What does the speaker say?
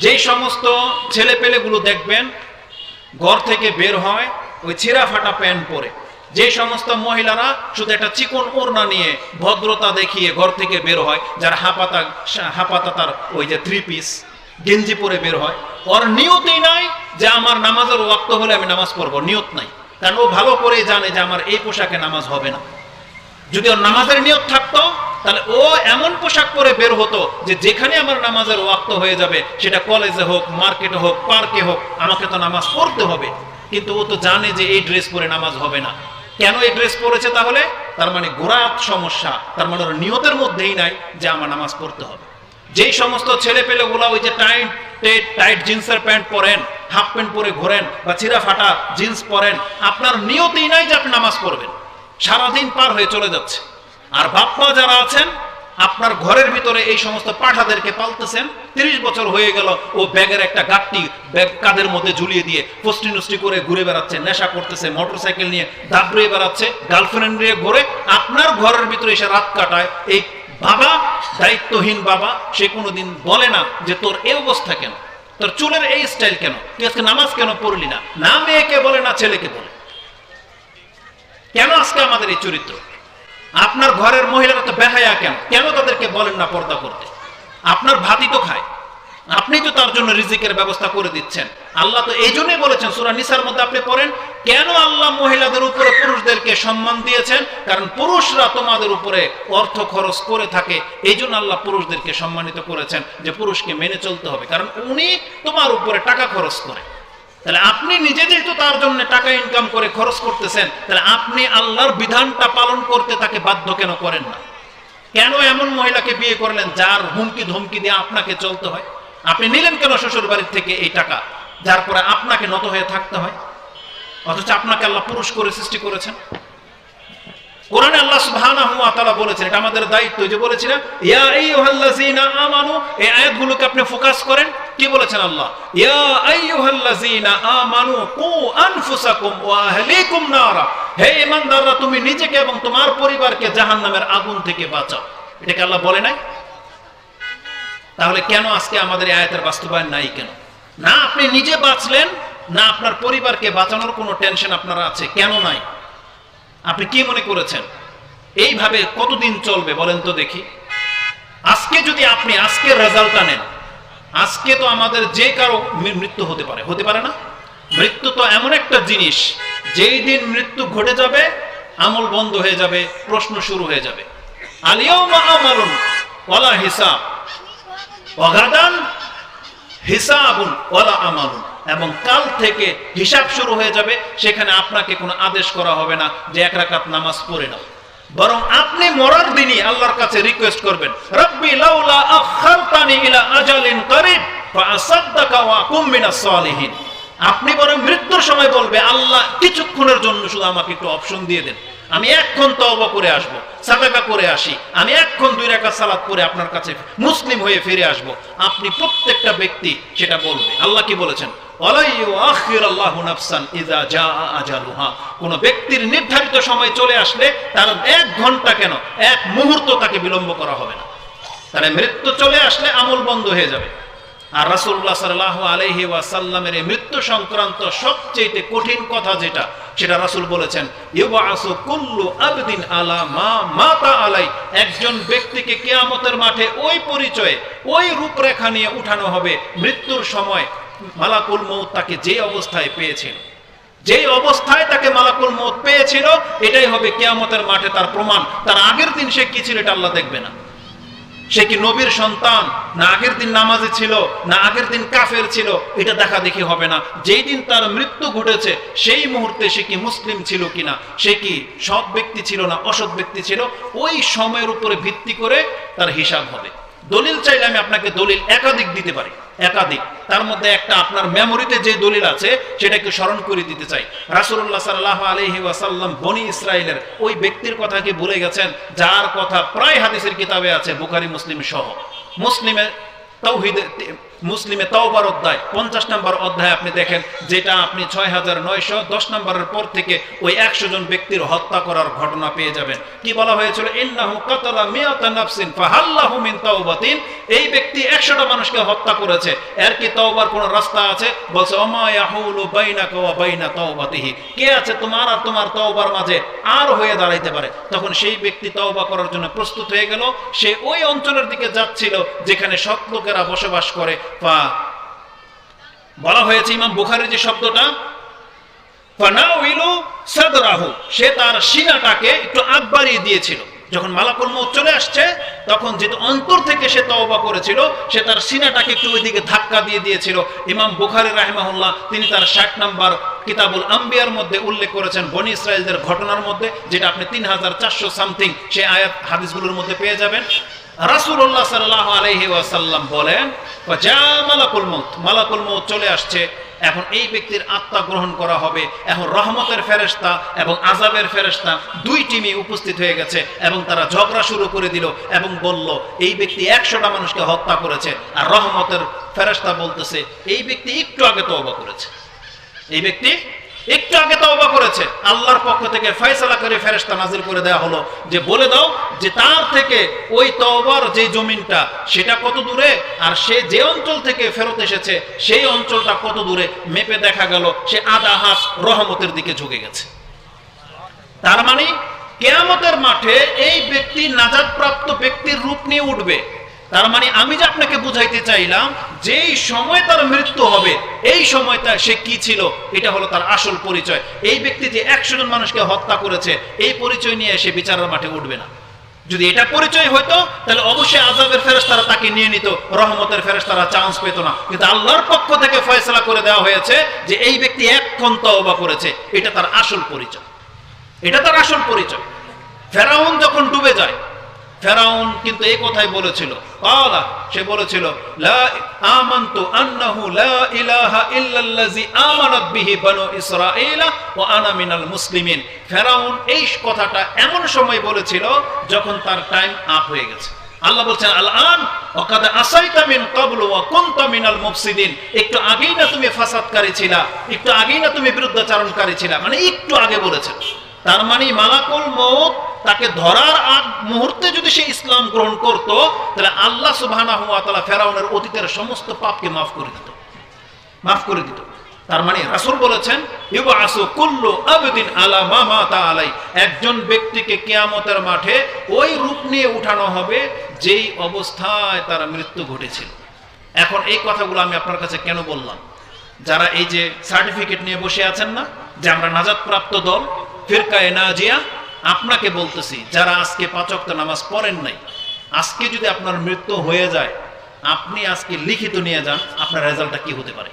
যেই সমস্ত ছেলে পেলেগুলো দেখবেন, ঘর থেকে বের হয়, ওই ছিঁড়া ফাটা প্যান্ট পরে। যে সমস্ত মহিলারা শুধু একটা চিকন ওড়না নিয়ে ভদ্রতা দেখিয়ে ঘর থেকে বের হয়, যার হাপাতা হাপাতা তার ওই যে থ্রি পিস গেঞ্জি পরে বের হয়। ওর নিয়তই নাই যে আমার নামাজের ওয়াক্ত হলে আমি নামাজ পড়ব, নিয়ত নাই। কারণ ও ভালো করে জানে যে আমার এই পোশাকে নামাজ হবে না। যদি ওর নামাজের নিয়ত থাকতো তাহলে ও এমন পোশাক পরে বের হতো যে যেখানে আমার নামাজের ওয়াক্ত হয়ে যাবে, সেটা কলেজে হোক মার্কেটে হোক পার্কে হোক, আমাকে তো নামাজ পড়তে হবে। কিন্তু ও তো জানে যে এই ড্রেস পরে নামাজ হবে না। কেন এই ড্রেস পরেছে তাহলে? তার মানে গোড়াত সমস্যা, তার মানে ওর নিয়তের মধ্যেই নাই যে আমার নামাজ পড়তে হবে। যেই সমস্ত ছেলে পেলে গুলা ওই যে টাইট টাইট জিন্সের প্যান্ট পরেন হাফ প্যান্ট পরে ঘোরেন বা চিরা ফাটা জিন্স পরেন, আপনার নিয়তেই নাই যে আপনি নামাজ পড়বেন। সারাদিন পার হয়ে চলে যাচ্ছে। আর বাপ্পা যারা আছেন, আপনার ঘরের ভিতরে এই সমস্ত পাঠাদেরকে পালতেছেন, তিরিশ বছর হয়ে গেল, ও ব্যাগের একটা গাঠটি ব্যাগ কাদের মধ্যে ঝুলিয়ে দিয়ে ফষ্টি নষ্টি করে ঘুরে বেড়াচ্ছে, নেশা করতেছে মোটর সাইকেল নিয়ে দাবড়িয়ে বেড়াচ্ছে গার্লফ্রেন্ড নিয়ে ঘুরে, আপনার ঘরের ভিতরে এসে রাত কাটায়, এই বাবা, দায়িত্বহীন বাবা, সে কোনোদিন বলে না যে তোর এই অবস্থা কেন? তোর চুলের এই স্টাইল কেন? তুই আজকে নামাজ কেন পড়লি না? না মেয়েকে বলে, না ছেলেকে বলে। কেন আজকে আমাদের এই চরিত্র? আপনার ঘরের মহিলারা তো বেহায়া কেন? কেন তাদেরকে বলেন না পর্দা করতে? আপনার ভাতি তো খায়। আপনি তো তার জন্য রিজিকের ব্যবস্থা করে দিচ্ছেন। আল্লাহ তো এই জন্যই বলেছেন, সুরা নিসার মধ্যে আপনি পড়েন, কেন আল্লাহ মহিলাদের উপরে পুরুষদেরকে সম্মান দিয়েছেন? কারণ পুরুষরা তোমাদের উপরে অর্থ খরচ করে থাকে, এই জন্য আল্লাহ পুরুষদেরকে সম্মানিত করেছেন যে পুরুষকে মেনে চলতে হবে। কারণ উনি তোমার উপরে টাকা খরচ করে। তাহলে আপনি নিজে যেহেতু তার জন্য টাকা ইনকাম করে খরচ করতেছেন। তাহলে আপনি আল্লাহর বিধানটা পালন করতে তাকে বাধ্য কেন করেন না? কেন এমন মহিলাকে বিয়ে করলেন যার হুমকি ধমকি দিয়ে আপনাকে চলতে হয়? আপনি নিলেন কেন শ্বশুর বাড়ির থেকে এই টাকা? যার পরে আপনাকে নত হয়ে থাকতে হয়? অথচ আপনাকে আল্লাহ পুরুষ করে সৃষ্টি করেছেন। কোরআনে আল্লাহ সুবহানাহু ওয়া তাআলা বলেছেন, এটা আমাদের দায়িত্ব, যে ইয়া আমানু এই আয়াতগুলোকে আপনি ফোকাস করেন, কি বলেছেন আল্লাহ? ইয়া আমানু কু আনফুসাকুম ওয়া আহলিকুম নারা হে তুমি নিজেকে এবং তোমার পরিবারকে জাহান্নামের আগুন থেকে বাঁচাও। এটাকে আল্লাহ বলে নাই? তাহলে কেন আজকে আমাদের আয়াতের বাস্তবায়ন নাই কেন? না, আপনি নিজে বাঁচলেন, না আপনার পরিবারকে বাঁচানোর কোনো টেনশন আপনারা আছে? কেন নাই? আপনি কি মনে করেছেন? এইভাবে কতদিন চলবে বলেন তো দেখি। আজকে যদি আপনি আজকের রেজাল্টটা নেন, আজকে তো আমাদের যে কারও মৃত্যু হতে পারে হতে পারে না। মৃত্যু তো এমন একটা জিনিস, যেই দিন মৃত্যু ঘটে যাবে, আমল বন্ধ হয়ে যাবে, প্রশ্ন শুরু হয়ে যাবে। আলিয়াউমা আমালুন ওয়ালা হিসাব। অগাদান হিসাবুন আমালুন। এবং কাল থেকে হিসাব শুরু হয়ে যাবে, সেখানে আপনাকে কোনো আদেশ করা হবে না যে এক রাকাত নামাজ পড়ে নাও। বরং আপনি মরার দিনই আল্লাহর কাছে রিকোয়েস্ট করবেন, রব্বি লাউলা আখারতানি ইলা আজালিন করিব ওয়া আকুম মিনাস সালিহিন। আপনি বরং মৃত্যুর সময় বলবে, আল্লাহ কিছুক্ষণের জন্য শুধু আমাকে একটু অপশন দিয়ে দেন। আমি এক্ষণ তওবা করে আসব সাদাকা করে আসি। আমি এক্ষণ দুই রাকাত সালাত করে আপনার কাছে মুসলিম হয়ে ফিরে আসব। আপনি প্রত্যেকটা ব্যক্তি সেটা বলবে। আল্লাহ কি বলেছেন? কোন ব্যক্তির নির্ধারিত সময় চলে আসলে তার এক ঘণ্টা কেন, এক মুহূর্ত তাকে বিলম্ব করা হবে না। তাহলে মৃত্যু চলে আসলে আমল বন্ধ হয়ে যাবে। আর রাসূলুল্লাহ সাল্লাল্লাহু আলাইহি ওয়াসাল্লামের এই মৃত্যু সংক্রান্ত সবচেয়ে কঠিন কথা যেটা, সেটা রাসূল বলেছেন একজন ব্যক্তিকে কিয়ামতের মাঠে ওই পরিচয়ে, ওই রূপরেখা নিয়ে উঠানো হবে মৃত্যুর সময় মালাকুল মৌত তাকে যে অবস্থায় পেয়েছিল। যেই অবস্থায় তাকে মালাকুল মৌত পেয়েছিল, এটাই হবে কেয়ামতের মাঠে তার প্রমাণ। তার আগের দিন সে কি ছিল, এটা আল্লাহ দেখবে না। সে কি নবীর সন্তান? না আগের দিন নামাজে ছিল, না আগের দিন কাফের ছিল, এটা দেখা দেখি হবে না। যেই দিন তার মৃত্যু ঘটেছে, সেই মুহূর্তে সে কি মুসলিম ছিল কিনা? সে কি সৎ ব্যক্তি ছিল না অসৎ ব্যক্তি ছিল? ওই সময়ের উপরে ভিত্তি করে তার হিসাব হবে। দলিল চাইলে আমি আপনাকে দলিল একাধিক দিতে পারি। একাধিক। তার মধ্যে একটা আপনার মেমোরিতে যে দলিল আছে, সেটাকে স্মরণ করে দিতে চাই। রাসূলুল্লাহ সাল্লাল্লাহু আলাইহি ওয়াসাল্লাম বনি ইসরাইলের ওই ব্যক্তির কথা কি ভুলে গেছেন, যার কথা প্রায় হাদিসের কিতাবে আছে, বুখারী, মুসলিম সহ। মুসলিমে তৌহিদে, মুসলিমে তওবার অধ্যায়, পঞ্চাশ নম্বর অধ্যায় আপনি দেখেন, যেটা আপনি ছয় হাজার নয়শো দশ নম্বরের পর থেকে ওই একশো জন ব্যক্তির হত্যা করার ঘটনা পেয়ে যাবেন। কি বলা হয়েছিল? ইন্নাহু নাফসিন ফাহাল্লাহু মিন তাওবাতিন। এই ব্যক্তি একশোটা মানুষকে হত্যা করেছে। এর কি তওবার কোন রাস্তা আছে? বলছে কে আছে তোমার আর তোমার তওবার মাঝে? আর হয়ে দাঁড়াইতে পারে। তখন সেই ব্যক্তি তওবা করার জন্য প্রস্তুত হয়ে গেল। সে ওই অঞ্চলের দিকে যাচ্ছিল যেখানে সৎ লোকেরা বসবাস করে। বা বলা হয়েছে ইমাম বুখারের যে শব্দটা সে তার সিনাটাকে একটু আগ বাড়িয়ে দিয়েছিল। যখন মালাকুল মউত চলে আসছে, তখন যেহেতু অন্তর থেকে সে তওবা করেছিল, সে তার সিনাটাকে একটু ওইদিকে ধাক্কা দিয়ে দিয়েছিল। ইমাম বুখারী রাহিমাহুল্লাহ, তিনি তার ষাট নাম্বার কিতাবুল আম্বিয়ার মধ্যে উল্লেখ করেছেন বনি ইসরায়েলদের ঘটনার মধ্যে, যেটা আপনি তিন হাজার চারশো সামথিং সে আয়াত হাদিসগুলোর মধ্যে পেয়ে যাবেন। রাসূলুল্লাহ সাল্লাল্লাহু আলাইহি ওয়াসাল্লাম বলেন মালাকুল মউত মালাকুল মউত চলে আসছে। এখন এই ব্যক্তির আত্মা গ্রহণ করা হবে। এখন রহমতের ফেরেস্তা এবং আজাবের ফেরেস্তা দুই টিমই উপস্থিত হয়ে গেছে এবং তারা ঝগড়া শুরু করে দিল এবং বলল, এই ব্যক্তি একশোটা মানুষকে হত্যা করেছে আর রহমতের ফেরেস্তা বলতেছে, এই ব্যক্তি একটু আগে তওবা করেছে। এই ব্যক্তি একটু আগে তওবা করেছে। আল্লাহর পক্ষ থেকে ফয়সালা করে ফেরেশতা নাজিল করে দেওয়া হলো যে, বলে দাও যে, তার থেকে ওই তওবার যে জমিনটা, সেটা কত দূরে? আর সে যে অঞ্চল থেকে ফেরত এসেছে, সেই অঞ্চলটা কত দূরে? মেপে দেখা গেল, সে আধা হাত রহমতের দিকে ঝুঁকে গেছে। তার মানে কেয়ামতের মাঠে এই ব্যক্তি নাজাদপ্রাপ্ত ব্যক্তির রূপ নিয়ে উঠবে। তার মানে আমি যে আপনাকে বুঝাইতে চাইলাম, যেই সময় তার মৃত্যু হবে, এই সময়টা সে কি ছিল, এটা হলো তার আসল পরিচয়। এই ব্যক্তি যে একশো জন মানুষকে হত্যা করেছে, এই পরিচয় নিয়ে সে বিচারের মাঠে উঠবে না। যদি এটা পরিচয় হইতো, তাহলে অবশ্যই আজাবের ফেরেশতারা তাকে নিয়ে নিত, রহমতের ফেরেশতারা চান্স পেত না। কিন্তু আল্লাহর পক্ষ থেকে ফয়সলা করে দেওয়া হয়েছে যে এই ব্যক্তি এক্ষণ তওবা করেছে, এটা তার আসল পরিচয়। এটা তার আসল পরিচয়। ফেরাউন যখন ডুবে যায় ফেরাউন কিন্তু এই কথাই বলেছিল। কালা সে বলেছিল আল্লাহ বলছেন একটু আগেই না তুমি ফাসাদকারী ছিলা, একটু আগেই না তুমি বিরুদ্ধাচারণকারী ছিলা মানে একটু আগে বলেছেন তার মানে মালাকুল মৌত তাকে ধরার আগ মুহূর্তে যদি সে ইসলাম গ্রহণ করত, তাহলে আল্লাহ সুবহানাহু ওয়া তাআলা ফেরাউনের অতীতের সমস্ত পাপকে মাফ করে দিত। মাফ করে দিত। তার মানে রাসূল বলেছেন একজন ব্যক্তিকে কিয়ামতের মাঠে ওই রূপ নিয়ে উঠানো হবে যেই অবস্থায় তার মৃত্যু ঘটেছিল। এখন এই কথাগুলো আমি আপনার কাছে কেন বললাম? যারা এই যে সার্টিফিকেট নিয়ে বসে আছেন না, যে আমরা নাজাদ প্রাপ্ত দল, ফিরকায়ে নাজিয়া আপনাকে বলতেছি, যারা আজকে পাঁচক্ত নামাজ পড়েন নাই, আজকে যদি আপনার মৃত্যু হয়ে যায়, আপনি আজকে লিখিত নিয়ে যান, আপনার রেজাল্টটা কি হতে পারে?